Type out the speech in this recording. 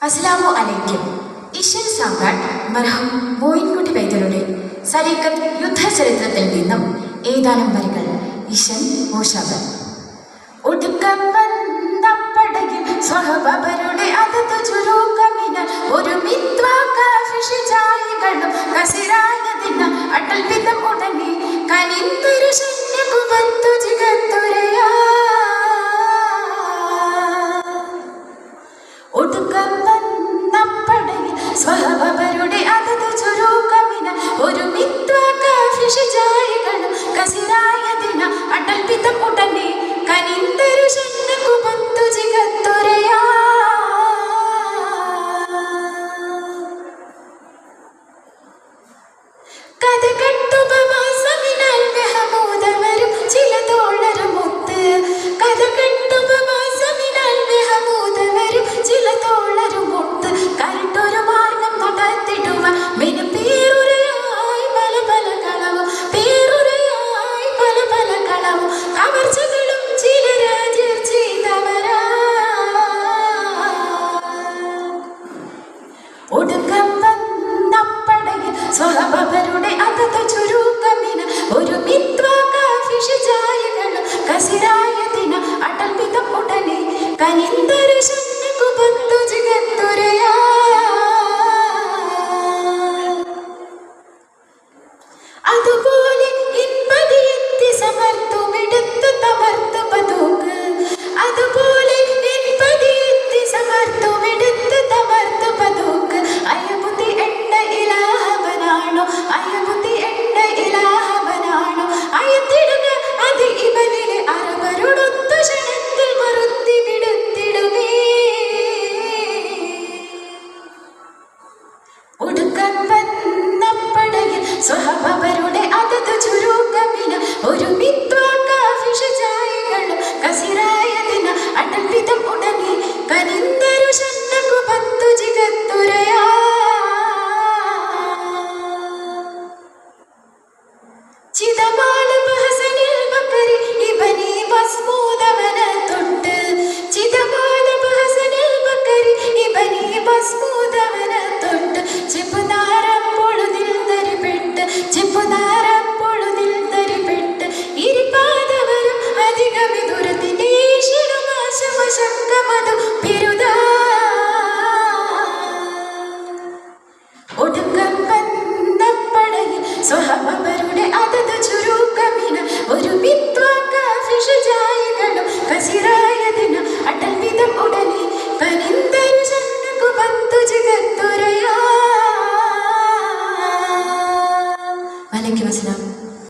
അസ്ലാമു അലൈക്കും. ഇഷൻ സാമ്രാട്ട് മർഹം മോയിൻകുട്ടി വൈദ്യരുടെ സരീക്കത്ത് യുദ്ധചരിത്രത്തിൽ നിന്നും ഏതാനും വരികൾ ഇഷൻ മോശാബൻ ഒടുക്കം വന്നപ്പടകിൽ സ്വഹബരുടെ അതത് ചുരുക്കമിന ഒരു മിത്വാകാഫിഷിജായികളും കസിരായതിന അടൽ വിധം ഉടനെ കനിന്തൊരു വന്നപ്പടയിൽ ഒടുക്കം വന്നപ്പടയിൽ സ്വഹബരുടെ അതത് ചുരുക്കമിന് ഒരു മിത്വാകാഫിഷിജായകളും കസിരായതിന അടൽപിതം ഉടനെ കനിന്തൊരു ഒടുക്കം വന്നപ്പടയിൽ സ്വഹബരുടെ അതത് ഒരു മിത്വാകാഫിഷജായികളും കസിരായതിന് അടൽ വിധം ഉടനെ കനിന്തൊരു ശന്നകു പത്തു ജിഗത്തുരയാ മിത്വാകാഫിഷജായികളും കസിരായതിന് അടൽ വിധം ഉടനെ കനിന്തൊരു ശന്നകു പത്തു